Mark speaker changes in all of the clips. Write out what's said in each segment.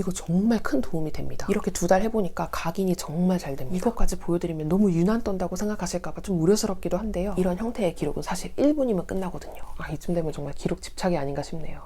Speaker 1: 이거 정말 큰 도움이 됩니다. 이렇게 두 달 해보니까 각인이 정말 잘 됩니다. 이것까지 보여드리면 너무 유난 떤다고 생각하실까봐 좀 우려스럽기도 한데요. 이런 형태의 기록은 사실 1분이면 끝나거든요. 아, 이쯤 되면 정말 기록 집착이 아닌가 싶네요.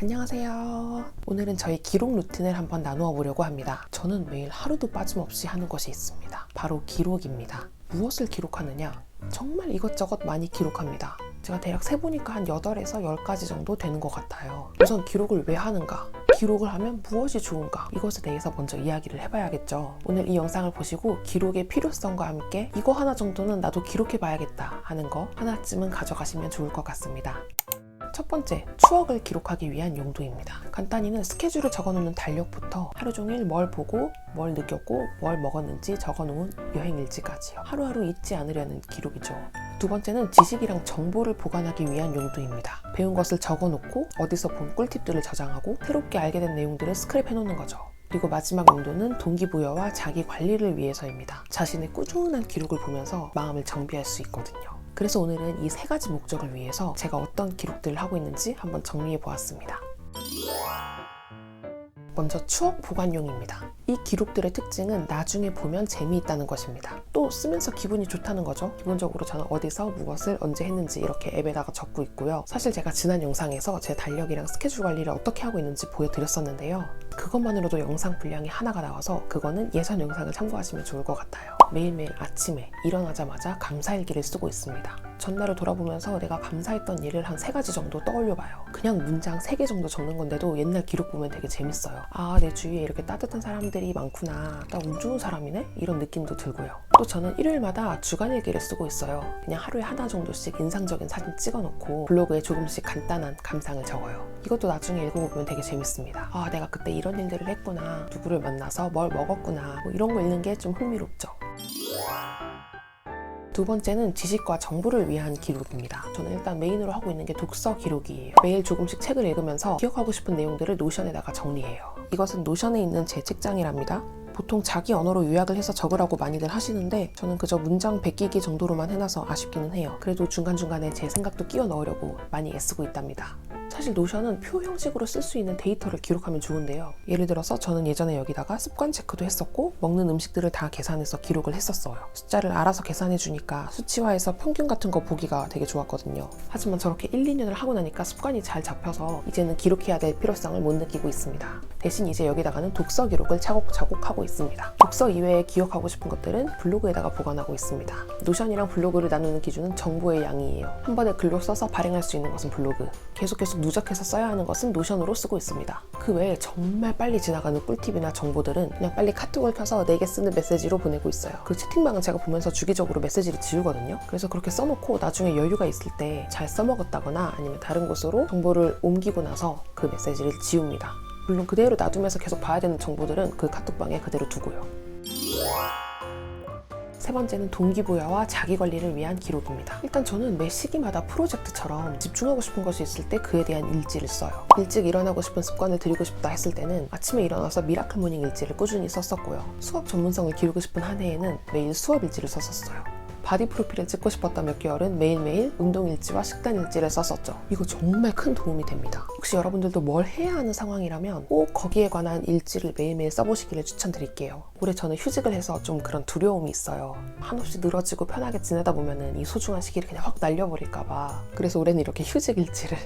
Speaker 1: 안녕하세요. 오늘은 저희 기록 루틴을 한번 나누어 보려고 합니다. 저는 매일 하루도 빠짐없이 하는 것이 있습니다. 바로 기록입니다. 무엇을 기록하느냐? 정말 이것저것 많이 기록합니다. 제가 대략 세보니까 한 8에서 10가지 정도 되는 것 같아요. 우선 기록을 왜 하는가? 기록을 하면 무엇이 좋은가? 이것에 대해서 먼저 이야기를 해봐야겠죠. 오늘 이 영상을 보시고 기록의 필요성과 함께 이거 하나 정도는 나도 기록해봐야겠다 하는 거 하나쯤은 가져가시면 좋을 것 같습니다. 첫 번째, 추억을 기록하기 위한 용도입니다. 간단히는 스케줄을 적어놓는 달력부터 하루 종일 뭘 보고, 뭘 느꼈고, 뭘 먹었는지 적어놓은 여행 일지까지요. 하루하루 잊지 않으려는 기록이죠. 두 번째는 지식이랑 정보를 보관하기 위한 용도입니다. 배운 것을 적어놓고 어디서 본 꿀팁들을 저장하고 새롭게 알게 된 내용들을 스크랩 해놓는 거죠. 그리고 마지막 용도는 동기부여와 자기 관리를 위해서입니다. 자신의 꾸준한 기록을 보면서 마음을 정비할 수 있거든요. 그래서 오늘은 이 세 가지 목적을 위해서 제가 어떤 기록들을 하고 있는지 한번 정리해 보았습니다. 먼저 추억 보관용입니다. 이 기록들의 특징은 나중에 보면 재미있다는 것입니다. 또 쓰면서 기분이 좋다는 거죠. 기본적으로 저는 어디서 무엇을 언제 했는지 이렇게 앱에다가 적고 있고요. 사실 제가 지난 영상에서 제 달력이랑 스케줄 관리를 어떻게 하고 있는지 보여드렸었는데요. 그것만으로도 영상 분량이 하나가 나와서 그거는 예전 영상을 참고하시면 좋을 것 같아요. 매일매일 아침에 일어나자마자 감사일기를 쓰고 있습니다. 전날을 돌아보면서 내가 감사했던 일을 한 세 가지 정도 떠올려 봐요. 그냥 문장 세 개 정도 적는 건데도 옛날 기록 보면 되게 재밌어요. 아, 내 주위에 이렇게 따뜻한 사람들이 많구나. 나 운 좋은 사람이네? 이런 느낌도 들고요. 또 저는 일요일마다 주간일기를 쓰고 있어요. 그냥 하루에 하나 정도씩 인상적인 사진 찍어 놓고 블로그에 조금씩 간단한 감상을 적어요. 이것도 나중에 읽어보면 되게 재밌습니다. 아, 내가 그때 이런 일들을 했구나. 누구를 만나서 뭘 먹었구나. 뭐 이런 거 읽는 게 좀 흥미롭죠. 두 번째는 지식과 정보를 위한 기록입니다. 저는 일단 메인으로 하고 있는 게 독서 기록이에요. 매일 조금씩 책을 읽으면서 기억하고 싶은 내용들을 노션에다가 정리해요. 이것은 노션에 있는 제 책장이랍니다. 보통 자기 언어로 요약을 해서 적으라고 많이들 하시는데 저는 그저 문장 베끼기 정도로만 해놔서 아쉽기는 해요. 그래도 중간중간에 제 생각도 끼워 넣으려고 많이 애쓰고 있답니다. 사실 노션은 표 형식으로 쓸 수 있는 데이터를 기록하면 좋은데요. 예를 들어서 저는 예전에 여기다가 습관 체크도 했었고 먹는 음식들을 다 계산해서 기록을 했었어요. 숫자를 알아서 계산해 주니까 수치화해서 평균 같은 거 보기가 되게 좋았거든요. 하지만 저렇게 1, 2년을 하고 나니까 습관이 잘 잡혀서 이제는 기록해야 될 필요성을 못 느끼고 있습니다. 대신 이제 여기다가는 독서 기록을 차곡차곡 하고 있습니다. 독서 이외에 기억하고 싶은 것들은 블로그에다가 보관하고 있습니다. 노션이랑 블로그를 나누는 기준은 정보의 양이에요. 한 번에 글로 써서 발행할 수 있는 것은 블로그, 계속 누적해서 써야 하는 것은 노션으로 쓰고 있습니다. 그 외에 정말 빨리 지나가는 꿀팁이나 정보들은 그냥 빨리 카톡을 켜서 내게 쓰는 메시지로 보내고 있어요. 그 채팅방은 제가 보면서 주기적으로 메시지를 지우거든요. 그래서 그렇게 써놓고 나중에 여유가 있을 때 잘 써먹었다거나 아니면 다른 곳으로 정보를 옮기고 나서 그 메시지를 지웁니다. 물론 그대로 놔두면서 계속 봐야 되는 정보들은 그 카톡방에 그대로 두고요. 세 번째는 동기부여와 자기관리를 위한 기록입니다. 일단 저는 매 시기마다 프로젝트처럼 집중하고 싶은 것이 있을 때 그에 대한 일지를 써요. 일찍 일어나고 싶은 습관을 들이고 싶다 했을 때는 아침에 일어나서 미라클 모닝 일지를 꾸준히 썼었고요. 수업 전문성을 기르고 싶은 한 해에는 매일 수업 일지를 썼었어요. 바디 프로필을 찍고 싶었던 몇 개월은 매일매일 운동 일지와 식단 일지를 썼었죠. 이거 정말 큰 도움이 됩니다. 혹시 여러분들도 뭘 해야 하는 상황이라면 꼭 거기에 관한 일지를 매일매일 써보시기를 추천드릴게요. 올해 저는 휴직을 해서 좀 그런 두려움이 있어요. 한없이 늘어지고 편하게 지내다 보면은 이 소중한 시기를 그냥 확 날려버릴까봐. 그래서 올해는 이렇게 휴직 일지를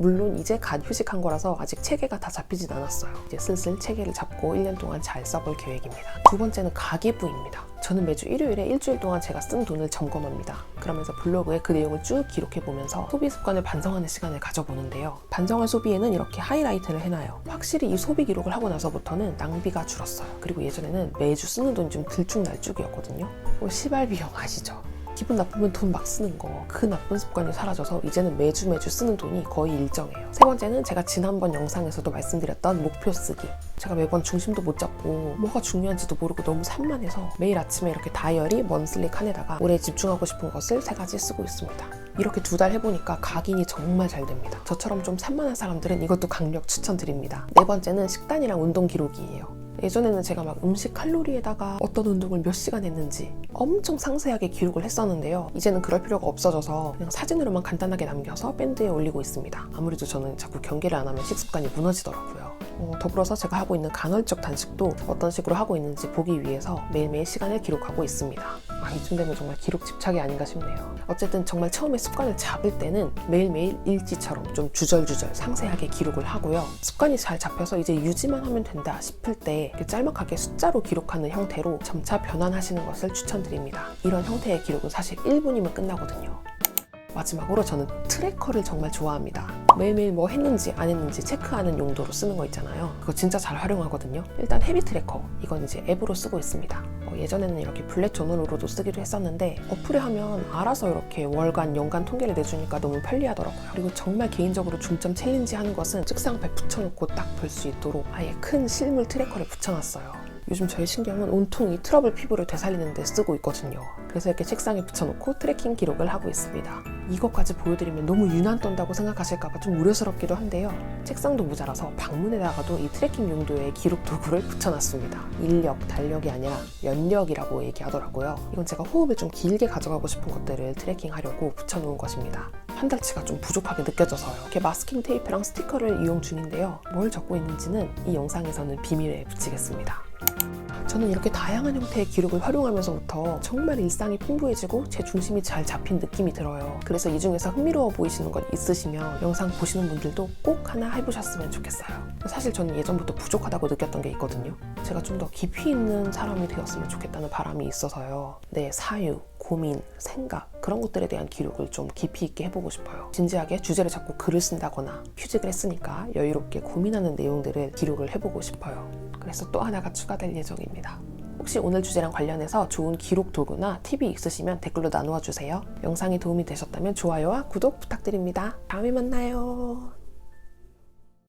Speaker 1: 물론 이제 갓 휴직한 거라서 아직 체계가 다 잡히진 않았어요. 이제 슬슬 체계를 잡고 1년 동안 잘 써볼 계획입니다. 두 번째는 가계부입니다. 저는 매주 일요일에 일주일 동안 제가 쓴 돈을 점검합니다. 그러면서 블로그에 그 내용을 쭉 기록해 보면서 소비 습관을 반성하는 시간을 가져보는데요. 반성할 소비에는 이렇게 하이라이트를 해놔요. 확실히 이 소비 기록을 하고 나서부터는 낭비가 줄었어요. 그리고 예전에는 매주 쓰는 돈이 좀 들쭉날쭉이었거든요. 뭐 시발 비용 아시죠? 기분 나쁘면 돈 막 쓰는 거. 그 나쁜 습관이 사라져서 이제는 매주 매주 쓰는 돈이 거의 일정해요. 세 번째는 제가 지난번 영상에서도 말씀드렸던 목표 쓰기. 제가 매번 중심도 못 잡고 뭐가 중요한지도 모르고 너무 산만해서 매일 아침에 이렇게 다이어리 먼슬리 칸에다가 올해 집중하고 싶은 것을 세 가지 쓰고 있습니다. 이렇게 두 달 해보니까 각인이 정말 잘 됩니다. 저처럼 좀 산만한 사람들은 이것도 강력 추천드립니다. 네 번째는 식단이랑 운동 기록이에요 예전에는 제가 막 음식 칼로리에다가 어떤 운동을 몇 시간 했는지 엄청 상세하게 기록을 했었는데요. 이제는 그럴 필요가 없어져서 그냥 사진으로만 간단하게 남겨서 밴드에 올리고 있습니다. 아무래도 저는 자꾸 경계를 안 하면 식습관이 무너지더라고요. 어, 더불어서 제가 하고 있는 간헐적 단식도 어떤 식으로 하고 있는지 보기 위해서 매일매일 시간을 기록하고 있습니다. 아, 이쯤 되면 정말 기록 집착이 아닌가 싶네요. 어쨌든 정말 처음에 습관을 잡을 때는 매일매일 일지처럼 좀 주절주절 상세하게 기록을 하고요. 습관이 잘 잡혀서 이제 유지만 하면 된다 싶을 때 짤막하게 숫자로 기록하는 형태로 점차 변환하시는 것을 추천드립니다. 이런 형태의 기록은 사실 1분이면 끝나거든요. 마지막으로 저는 트래커를 정말 좋아합니다. 매일매일 뭐 했는지 안 했는지 체크하는 용도로 쓰는 거 있잖아요. 그거 진짜 잘 활용하거든요. 일단 헤비 트래커. 이건 이제 앱으로 쓰고 있습니다. 어, 예전에는 이렇게 블랙 저널로도 쓰기도 했었는데 어플에 하면 알아서 이렇게 월간, 연간 통계를 내주니까 너무 편리하더라고요. 그리고 정말 개인적으로 중점 챌린지 하는 것은 책상 앞에 붙여놓고 딱 볼 수 있도록 아예 큰 실물 트래커를 붙여놨어요. 요즘 저희 신경은 온통 이 트러블 피부를 되살리는 데 쓰고 있거든요. 그래서 이렇게 책상에 붙여놓고 트래킹 기록을 하고 있습니다. 이것까지 보여드리면 너무 유난 떤다고 생각하실까봐 좀 우려스럽기도 한데요. 책상도 모자라서 방문에다가도 이 트래킹 용도의 기록 도구를 붙여놨습니다. 인력, 달력이 아니라 연력이라고 얘기하더라고요. 이건 제가 호흡을 좀 길게 가져가고 싶은 것들을 트래킹하려고 붙여놓은 것입니다. 한 달치가 좀 부족하게 느껴져서요. 이렇게 마스킹 테이프랑 스티커를 이용 중인데요. 뭘 적고 있는지는 이 영상에서는 비밀에 붙이겠습니다. 저는 이렇게 다양한 형태의 기록을 활용하면서부터 정말 일상이 풍부해지고 제 중심이 잘 잡힌 느낌이 들어요. 그래서 이 중에서 흥미로워 보이시는 것 있으시면 영상 보시는 분들도 꼭 하나 해보셨으면 좋겠어요. 사실 저는 예전부터 부족하다고 느꼈던 게 있거든요. 제가 좀 더 깊이 있는 사람이 되었으면 좋겠다는 바람이 있어서요. 내 사유, 고민, 생각 그런 것들에 대한 기록을 좀 깊이 있게 해보고 싶어요. 진지하게 주제를 잡고 글을 쓴다거나 휴직을 했으니까 여유롭게 고민하는 내용들을 기록을 해보고 싶어요. 그래서 또 하나가 추가될 예정입니다. 혹시 오늘 주제랑 관련해서 좋은 기록 도구나 팁이 있으시면 댓글로 나누어 주세요. 영상이 도움이 되셨다면 좋아요와 구독 부탁드립니다. 다음에 만나요.